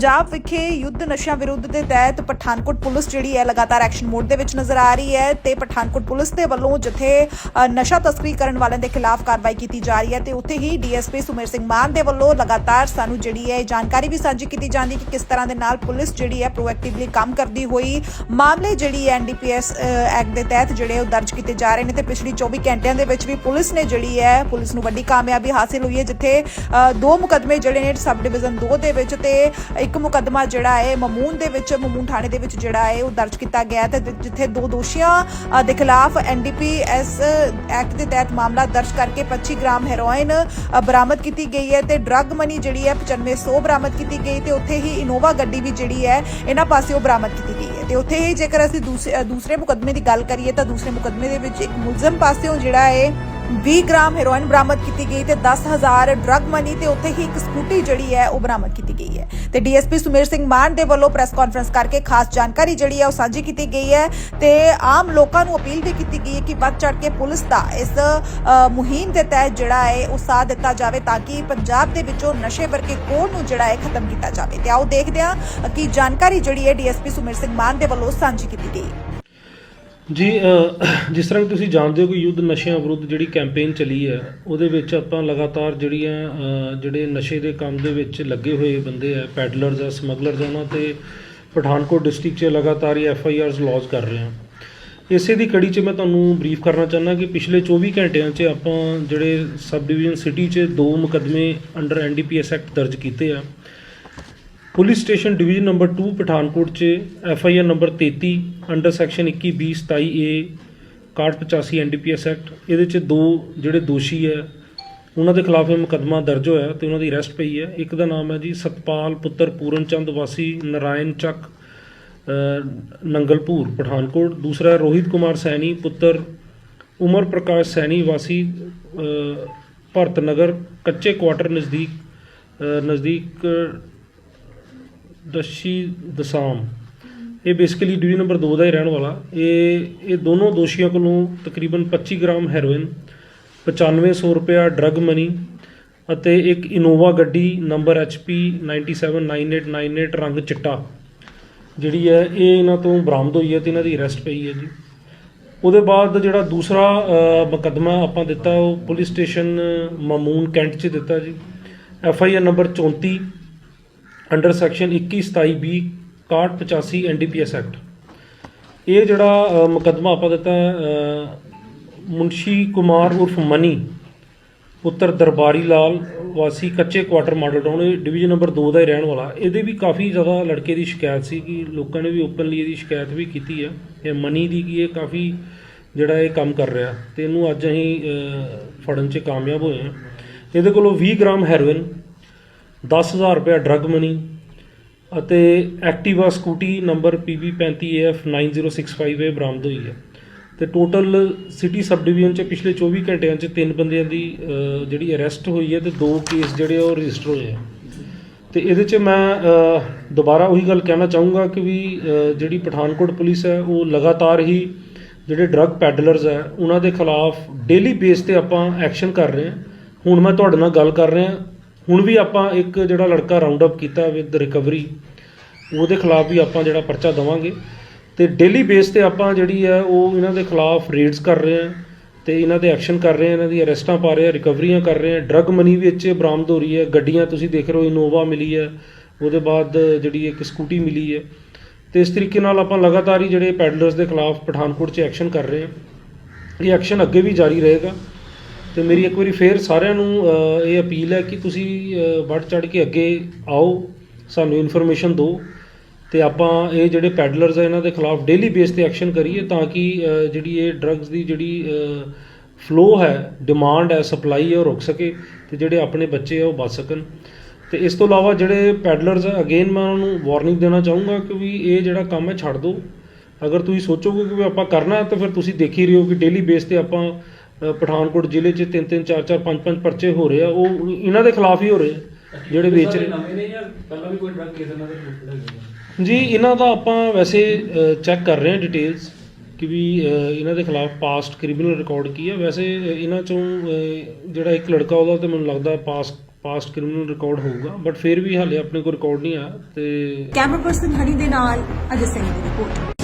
ਪੰਜਾਬ ਵਿਖੇ ਯੁੱਧ ਨਸ਼ਿਆਂ ਵਿਰੁੱਧ ਦੇ ਤਹਿਤ ਪਠਾਨਕੋਟ ਪੁਲਿਸ ਜਿਹੜੀ ਹੈ ਲਗਾਤਾਰ ਐਕਸ਼ਨ ਮੋਡ ਦੇ ਵਿੱਚ ਨਜ਼ਰ ਆ ਰਹੀ ਹੈ ਤੇ ਪਠਾਨਕੋਟ ਪੁਲਿਸ ਦੇ ਵੱਲੋਂ ਜਿੱਥੇ ਨਸ਼ਾ ਤਸਕਰੀ ਕਰਨ ਵਾਲਿਆਂ ਦੇ ਖਿਲਾਫ ਕਾਰਵਾਈ ਕੀਤੀ ਜਾ ਰਹੀ ਹੈ ਤੇ ਉੱਥੇ ਹੀ ਡੀਐਸਪੀ ਸੁਮੇਰ ਸਿੰਘ ਮਾਨ ਦੇ ਵੱਲੋਂ ਲਗਾਤਾਰ ਸਾਨੂੰ ਜਿਹੜੀ ਹੈ ਇਹ ਜਾਣਕਾਰੀ ਵੀ ਸਾਂਝੀ ਕੀਤੀ ਜਾਂਦੀ ਕਿ ਕਿਸ ਤਰ੍ਹਾਂ ਦੇ ਨਾਲ ਪੁਲਿਸ ਜਿਹੜੀ ਹੈ ਪ੍ਰੋਐਕਟਿਵਲੀ ਕੰਮ ਕਰਦੀ ਹੋਈ ਮਾਮਲੇ ਜਿਹੜੀ ਹੈ ਐਨਡੀਪੀਐਸ ਐਕਟ ਦੇ ਤਹਿਤ ਜਿਹੜੇ ਉਹ ਦਰਜ ਕੀਤੇ ਜਾ ਰਹੇ ਨੇ ਤੇ ਪਿਛਲੀ 24 ਘੰਟਿਆਂ ਦੇ ਵਿੱਚ ਵੀ ਪੁਲਿਸ ਨੇ ਜਿਹੜੀ ਹੈ, ਪੁਲਿਸ ਨੂੰ ਵੱਡੀ ਕਾਮਯਾਬੀ ਹਾਸਿਲ ਹੋਈ ਹੈ ਜਿੱਥੇ ਦੋ ਮੁਕਦਮੇ ਜਿਹੜੇ ਨੇ ਸਬ ਡਿਵੀਜ਼ਨ 2 ਦੇ ਵਿੱਚ ਤੇ ਇੱਕ ਮੁਕੱਦਮਾ ਜਿਹੜਾ ਹੈ ਮਮੂਨ ਦੇ ਵਿੱਚ ਮਮੂਨ ਥਾਣੇ ਦੇ ਵਿੱਚ ਜਿਹੜਾ ਹੈ ਉਹ ਦਰਜ ਕੀਤਾ ਗਿਆ ਹੈ ਤੇ ਜਿੱਥੇ ਦੋ ਦੋਸ਼ੀਆਂ ਦੇ ਖਿਲਾਫ ਐਨਡੀਪੀਐਸ ਐਕਟ ਦੇ ਤਹਿਤ ਮਾਮਲਾ ਦਰਜ ਕਰਕੇ 25 ਗ੍ਰਾਮ ਹੈਰੋਇਨ ਬਰਾਮਦ ਕੀਤੀ ਗਈ ਹੈ ਤੇ ਡਰੱਗ ਮਨੀ ਜਿਹੜੀ ਹੈ 9500 ਬਰਾਮਦ ਕੀਤੀ ਗਈ ਤੇ ਉੱਥੇ ਹੀ ਇਨੋਵਾ ਗੱਡੀ ਵੀ ਜਿਹੜੀ ਹੈ ਇਹਨਾਂ ਪਾਸਿਓਂ ਬਰਾਮਦ ਕੀਤੀ ਗਈ ਹੈ ਤੇ ਉੱਥੇ ਹੀ ਜੇਕਰ ਅਸੀਂ ਦੂਸਰੇ ਅ, ਦੂਸਰੇ ਮੁਕਦਮੇ ਦੀ ਗੱਲ ਕਰੀਏ ਤਾਂ ਦੂਸਰੇ ਮੁਕੱਦਮੇ ਦੇ ਵਿੱਚ ਇੱਕ ਮੁਲਜ਼ਮ ਪਾਸਿਓਂ ਜਿਹੜਾ ਹੈ 20 ਗ੍ਰਾਮ ਹੈਰੋਇਨ ਬਰਾਮਦ ਕੀਤੀ ਗਈ ਤੇ 10000 ਡਰੱਗ ਮਨੀ ਤੇ ਉੱਥੇ ਹੀ ਇੱਕ ਸਕੂਟੀ ਜਿਹੜੀ ਹੈ ਉਹ ਬਰਾਮਦ ਕੀਤੀ ਗਈ ਹੈ। ਤੇ ਡੀਐਸਪੀ ਸੁਮੇਰ ਸਿੰਘ ਮਾਨ ਦੇ ਵੱਲੋਂ ਪ੍ਰੈਸ ਕਾਨਫਰੰਸ ਕਰਕੇ ਖਾਸ ਜਾਣਕਾਰੀ ਜਿਹੜੀ ਹੈ ਉਹ ਸਾਂਝੀ ਕੀਤੀ ਗਈ ਹੈ ਤੇ ਆਮ ਲੋਕਾਂ ਨੂੰ ਅਪੀਲ ਵੀ ਕੀਤੀ ਗਈ ਹੈ ਕਿ ਵੱਧ ਚੜ ਕੇ ਪੁਲਿਸ ਦਾ ਇਸ ਮੁਹਿੰਮ ਦੇ ਤਹਿਤ ਜਿਹੜਾ ਹੈ ਉਹ ਸਾਥ ਦਿੱਤਾ ਜਾਵੇ ਤਾਂ ਕਿ ਪੰਜਾਬ ਦੇ ਵਿੱਚੋਂ ਨਸ਼ੇ ਵਰਗੇ ਕੋੜ ਨੂੰ ਜਿਹੜਾ ਹੈ ਖਤਮ ਕੀਤਾ ਜਾਵੇ। ਤੇ ਆਓ ਦੇਖਦੇ ਹਾਂ ਕਿ ਜਾਣਕਾਰੀ ਜਿਹੜੀ ਹੈ ਡੀਐਸਪੀ ਸੁਮੇਰ ਸਿੰਘ ਮਾਨ ਦੇ ਵੱਲੋਂ ਸਾਂਝੀ ਕੀਤੀ ਗਈ। ਜੀ ਜਿਸ ਤਰ੍ਹਾਂ ਕਿ ਤੁਸੀਂ ਜਾਣਦੇ ਹੋ ਕਿ ਯੁੱਧ ਨਸ਼ਿਆਂ ਵਿਰੁੱਧ ਜਿਹੜੀ ਕੈਂਪੇਨ ਚੱਲੀ ਹੈ, ਉਹਦੇ ਵਿੱਚ ਆਪਾਂ ਲਗਾਤਾਰ ਜਿਹੜੀਆਂ ਜਿਹੜੇ ਨਸ਼ੇ ਦੇ ਕੰਮ ਦੇ ਵਿੱਚ ਲੱਗੇ ਹੋਏ ਬੰਦੇ ਆ ਪੈਡਲਰਸ ਆ ਸਮਗਲਰਸ ਉਹਨਾਂ ਤੇ ਪਠਾਨਕੋਟ ਡਿਸਟ੍ਰਿਕਟ 'ਚ ਲਗਾਤਾਰ ਹੀ ਐਫ ਆਈ ਆਰਸ ਲੌਂਚ ਕਰ ਰਹੇ ਹਾਂ। ਇਸੇ ਦੀ ਕੜੀ 'ਚ ਮੈਂ ਤੁਹਾਨੂੰ ਬਰੀਫ ਕਰਨਾ ਚਾਹੁੰਦਾ ਕਿ ਪਿਛਲੇ 24 ਘੰਟਿਆਂ 'ਚ ਆਪਾਂ ਜਿਹੜੇ ਸਬ ਡਿਵੀਜ਼ਨ ਸਿਟੀ 'ਚ ਦੋ ਮੁਕੱਦਮੇ ਅੰਡਰ ਐਨਡੀਪੀਐਸ ਐਕਟ ਦਰਜ ਕੀਤੇ ਆ। Police station division number 2 Pathankot 'ਚ F I R number 33 under section 21 20 27 A 6185 NDPS act ਇਹਦੇ 'ਚ ਦੋ ਜਿਹੜੇ ਦੋਸ਼ੀ ਹੈ ਉਹਨਾਂ ਦੇ ਖਿਲਾਫ ਇਹ ਮੁਕੱਦਮਾ ਦਰਜ ਹੋਇਆ ਤੇ ਉਹਨਾਂ ਦੀ ਅਰੈਸਟ ਪਈ ਹੈ ਇੱਕ ਦਾ ਨਾਮ ਹੈ ਜੀ ਸਤਪਾਲ ਪੁੱਤਰ ਪੂਰਨ ਚੰਦ ਵਾਸੀ ਨਰਾਇਣ ਚੱਕ ਅ, ਨੰਗਲਪੁਰ ਪਠਾਨਕੋਟ। ਦੂਸਰਾ ਰੋਹਿਤ ਕੁਮਾਰ ਸੈਣੀ ਪੁੱਤਰ ਉਮਰ ਪ੍ਰਕਾਸ਼ ਸੈਣੀ ਵਾਸੀ ਭਰਤ ਨਗਰ ਕੱਚੇ ਕੁਆਟਰ ਨਜ਼ਦੀਕ ਨਜ਼ਦੀਕ ਦਸ਼ੀ ਦਸਾਮ। ਇਹ ਬੇਸਿਕਲੀ ਡਿਵੀਜ਼ਨ ਨੰਬਰ 2 ਦਾ ਹੀ ਰਹਿਣ ਵਾਲਾ। ਇਹ ਇਹ ਦੋਨੋਂ ਦੋਸ਼ੀਆਂ ਕੋਲੋਂ ਤਕਰੀਬਨ 25 ਗ੍ਰਾਮ ਹੈਰੋਇਨ 9500 ਰੁਪਇਆ ਡਰੱਗ ਮਨੀ ਅਤੇ ਇੱਕ ਇਨੋਵਾ ਗੱਡੀ ਨੰਬਰ HP 979898 ਰੰਗ ਚਿੱਟਾ। ਜਿਹੜੀ ਹੈ ਇਹ ਇਹਨਾਂ ਤੋਂ ਬਰਾਮਦ ਹੋਈ ਹੈ ਤੇ ਇਹਨਾਂ ਦੀ ਅਰੈਸਟ ਪਈ ਹੈ ਜੀ। ਉਹਦੇ ਬਾਅਦ ਜਿਹੜਾ ਦੂਸਰਾ ਅ, ਮੁਕੱਦਮਾ ਆਪਾਂ ਦਿੱਤਾ ਉਹ ਪੁਲਿਸ ਸਟੇਸ਼ਨ ਮਾਮੂਨ ਕੈਂਟ 'ਚ ਦਿੱਤਾ ਜੀ। F I R number 34 under section 21 27 B 6185 NDPS act ਇਹ ਜਿਹੜਾ ਅ, ਮੁਕੱਦਮਾ ਆਪਾਂ ਦਿੱਤਾ ਅ, ਮੁਨਸ਼ੀ ਕੁਮਾਰ ਉਰਫ ਮਨੀ ਪੁੱਤਰ ਦਰਬਾਰੀ ਲਾਲ ਵਾਸੀ ਕੱਚੇ ਕੁਆਟਰ ਮਾਡਲ ਟਾਊਨ ਇਹ ਡਿਵੀਜ਼ਨ ਨੰਬਰ 2 ਦਾ ਹੀ ਰਹਿਣ ਵਾਲਾ। ਇਹਦੇ ਵੀ ਕਾਫੀ ਜ਼ਿਆਦਾ ਲੜਕੇ ਦੀ ਸ਼ਿਕਾਇਤ ਸੀ ਕਿ ਲੋਕਾਂ ਨੇ ਵੀ ਓਪਨਲੀ ਇਹਦੀ ਸ਼ਿਕਾਇਤ ਵੀ ਕੀਤੀ ਹੈ। ਇਹ ਮਨੀ ਦੀ ਕਿ ਇਹ ਕਾਫੀ ਜਿਹੜਾ ਇਹ ਕੰਮ ਕਰ ਰਿਹਾ। ਤੇ ਇਹਨੂੰ ਅੱਜ ਅਸੀਂ ਫੜਨ 'ਚ ਕਾਮਯਾਬ ਹੋਏ ਹਾਂ। ਇਹਦੇ ਕੋਲੋਂ 20 ਗ੍ਰਾਮ ਹੈਰੋਇਨ 10000 ਰੁਪਏ ਡਰੱਗ ਮਨੀ ਅਤੇ ਐਕਟਿਵਾ ਸਕੂਟੀ ਨੰਬਰ PB35AF9065 ਇਹ ਬਰਾਮਦ ਹੋਈ ਹੈ। ਤੇ ਟੋਟਲ ਸਿਟੀ ਸਬ ਡਿਵੀਜ਼ਨ ਚ ਪਿਛਲੇ 24 ਘੰਟਿਆਂ ਚ ਤਿੰਨ ਬੰਦਿਆਂ ਦੀ ਜਿਹੜੀ ਅਰੈਸਟ ਹੋਈ ਹੈ ਤੇ ਦੋ ਕੇਸ ਜਿਹੜੇ ਉਹ ਰਜਿਸਟਰ ਹੋਏ ਆ। ਤੇ ਇਹਦੇ ਚ ਮੈਂ ਦੁਬਾਰਾ ਉਹੀ ਗੱਲ ਕਹਿਣਾ ਚਾਹੂੰਗਾ ਕਿ ਵੀ ਜਿਹੜੀ ਪਠਾਨਕੋਟ ਪੁਲਿਸ ਹੈ, ਉਹ ਲਗਾਤਾਰ ਹੀ ਜਿਹੜੇ ਡਰੱਗ ਪੈਡਲਰਸ ਹੈ, ਉਹਨਾਂ ਦੇ ਖਿਲਾਫ ਡੇਲੀ ਬੇਸ ਤੇ ਆਪਾਂ ਐਕਸ਼ਨ ਕਰ ਰਹੇ ਹਾਂ। ਹੁਣ ਮੈਂ ਤੁਹਾਡੇ ਨਾਲ ਗੱਲ ਕਰ ਰਿਹਾ ਹੁਣ ਵੀ ਆਪਾਂ ਇੱਕ ਜਿਹੜਾ ਲੜਕਾ ਰਾਉਂਡ ਅਪ ਕੀਤਾ ਵਿਦ ਰਿਕਵਰੀ ਉਹਦੇ ਖਿਲਾਫ ਵੀ ਆਪਾਂ ਜਿਹੜਾ ਪਰਚਾ ਦਵਾਂਗੇ। ਤੇ ਡੇਲੀ ਬੇਸ ਤੇ ਆਪਾਂ ਜਿਹੜੀ ਹੈ, ਉਹ ਇਹਨਾਂ ਦੇ ਖਿਲਾਫ ਰੇਡਸ ਕਰ ਰਹੇ ਹਾਂ ਤੇ ਇਹਨਾਂ ਦੇ ਐਕਸ਼ਨ ਕਰ ਰਹੇ ਹਾਂ, ਇਹਨਾਂ ਦੀ ਅਰੈਸਟਾਂ ਪਾ ਰਹੇ ਹਾਂ ਰਿਕਵਰੀਆਂ ਕਰ ਰਹੇ ਹਾਂ। ਡਰੱਗ ਮਨੀ ਵਿੱਚ ਬਰਾਮਦ ਹੋ ਰਹੀ ਹੈ। ਗੱਡੀਆਂ ਤੁਸੀਂ ਦੇਖ ਰਹੇ ਹੋ ਇਨੋਵਾ ਮਿਲੀ ਹੈ। ਉਹਦੇ ਬਾਅਦ ਜਿਹੜੀ ਇੱਕ ਸਕੂਟੀ ਮਿਲੀ ਹੈ। ਤੇ ਇਸ ਤਰੀਕੇ ਨਾਲ ਆਪਾਂ ਲਗਾਤਾਰ ਹੀ ਜਿਹੜੇ ਪੈਡਲਰਸ ਦੇ ਖਿਲਾਫ ਪਠਾਨਕੋਟ 'ਚ ਐਕਸ਼ਨ ਕਰ ਰਹੇ ਹਾਂ। ਇਹ ਐਕਸ਼ਨ ਅੱਗੇ ਵੀ ਜਾਰੀ ਰਹੇਗਾ। ਤੇ ਮੇਰੀ ਇੱਕ ਵਾਰੀ ਫੇਰ ਸਾਰਿਆਂ ਨੂੰ ਇਹ ਅਪੀਲ ਹੈ ਕਿ ਤੁਸੀਂ ਅਹ, ਵੱਧ ਚੜ ਕੇ ਅੱਗੇ ਆਓ ਸਾਨੂੰ ਇਨਫੋਰਮੇਸ਼ਨ ਦਿਓ ਤੇ ਆਪਾਂ ਇਹ ਜਿਹੜੇ ਪੈਡਲਰਸ ਆ ਇਹਨਾਂ ਦੇ ਖਿਲਾਫ ਡੇਲੀ ਬੇਸ ਤੇ ਐਕਸ਼ਨ ਕਰੀਏ ਤਾਂ ਕਿ ਜਿਹੜੀ ਇਹ ਡਰੱਗਸ ਦੀ ਜਿਹੜੀ ਫਲੋ ਹੈ ਡਿਮਾਂਡ ਹੈ ਸਪਲਾਈ ਹੈ ਉਹ ਰੁਕ ਸਕੇ ਤੇ ਜਿਹੜੇ ਆਪਣੇ ਬੱਚੇ ਆ ਉਹ ਬਚ ਸਕਣ। ਤੇ ਇਸ ਤੋਂ ਇਲਾਵਾ ਜਿਹੜੇ ਪੈਡਲਰਸ ਆ ਅਗੇਨ ਮੈਂ ਉਹਨਾਂ ਨੂੰ ਵਾਰਨਿੰਗ ਦੇਣਾ ਚਾਹੂੰਗਾ ਕਿ ਵੀ ਇਹ ਜਿਹੜਾ ਕੰਮ ਹੈ ਛੱਡ ਦਿਓ। ਅਗਰ ਤੁਸੀਂ ਸੋਚੋਗੇ ਕਿ ਵੀ ਆਪਾਂ ਕਰਨਾ ਹੈ ਤਾਂ ਫਿਰ ਤੁਸੀਂ ਦੇਖ ਹੀ ਰਹੇ ਹੋ ਕਿ ਡੇਲੀ ਬੇਸ ਤੇ ਆਪਾਂ ਪਠਾਨਕੋਟ ਜ਼ਿਲ੍ਹੇ 'ਚ ਤਿੰਨ ਤਿੰਨ ਚਾਰ ਚਾਰ ਪੰਜ ਪੰਜ ਪਰਚੇ ਹੋ ਰਹੇ ਆ ਉਹ ਇਹਨਾਂ ਦੇ ਖਿਲਾਫ ਹੀ ਹੋ ਰਹੇ ਆ ਜਿਹੜੇ ਵੇਚ ਰਹੇ ਨਵੇਂ ਨੇ ਜਾਂ ਪਹਿਲਾਂ ਵੀ ਕੋਈ ਡਰਗ ਕੇਸ ਇਹਨਾਂ ਦੇ ਰਿਪੋਰਟਡ ਹੈਗੇ ਜੀ ਇਹਨਾਂ ਦਾ ਆਪਾਂ ਵੈਸੇ ਚੈੱਕ ਕਰ ਰਹੇ ਹਾਂ ਡਿਟੇਲਸ ਕਿ ਵੀ ਇਹਨਾਂ ਦੇ ਖਿਲਾਫ ਪਾਸਟ ਕ੍ਰਿਮੀਨਲ ਰਿਕਾਰਡ ਕੀ ਹੈ ਵੈਸੇ ਇਹਨਾਂ ਚੋਂ ਜਿਹੜਾ ਇੱਕ ਲੜਕਾ ਉਹਦਾ ਤੇ ਮੈਨੂੰ ਲੱਗਦਾ ਪਾਸਟ ਪਾਸਟ ਕ੍ਰਿਮੀਨਲ ਰਿਕਾਰਡ ਹੋਊਗਾ ਬਟ ਫਿਰ ਵੀ ਹਾਲੇ ਆਪਣੇ ਕੋਲ ਰਿਕਾਰਡ ਨਹੀਂ ਆ ਤੇ ਕੈਮਰਾ ਪਰਸਨ ਹਨੀ ਦੇ ਨਾਲ ਅਜੇ ਸਿੰਘ ਦੀ ਰਿਪੋਰਟ